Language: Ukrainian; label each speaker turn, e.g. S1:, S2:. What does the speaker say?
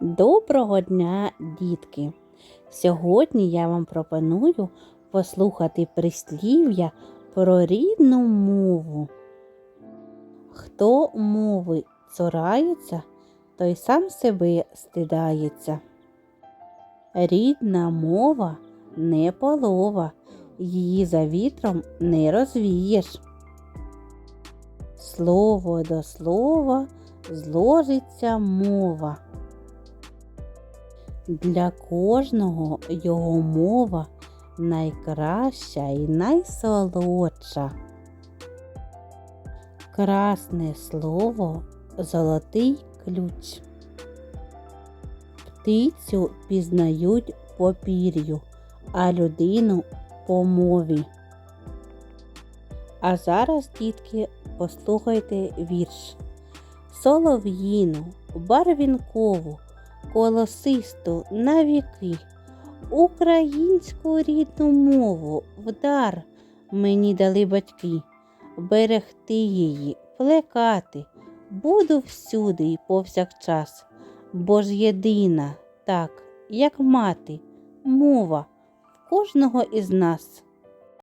S1: Доброго дня, дітки! Сьогодні я вам пропоную послухати прислів'я про рідну мову. Хто мови цурається, той сам себе стидається. Рідна мова не полова, її за вітром не розвієш. Слово до слова зложиться мова. Для кожного його мова найкраща і найсолодша. Красне слово золотий ключ. Птицю пізнають по пір'ю, а людину по мові. А зараз, дітки, послухайте вірш. Солов'їну, барвінкову, колосисту на віки, українську рідну мову вдар мені дали батьки, берегти її, плекати, буду всюди і повсякчас, бо ж єдина, так, як мати, мова в кожного із нас.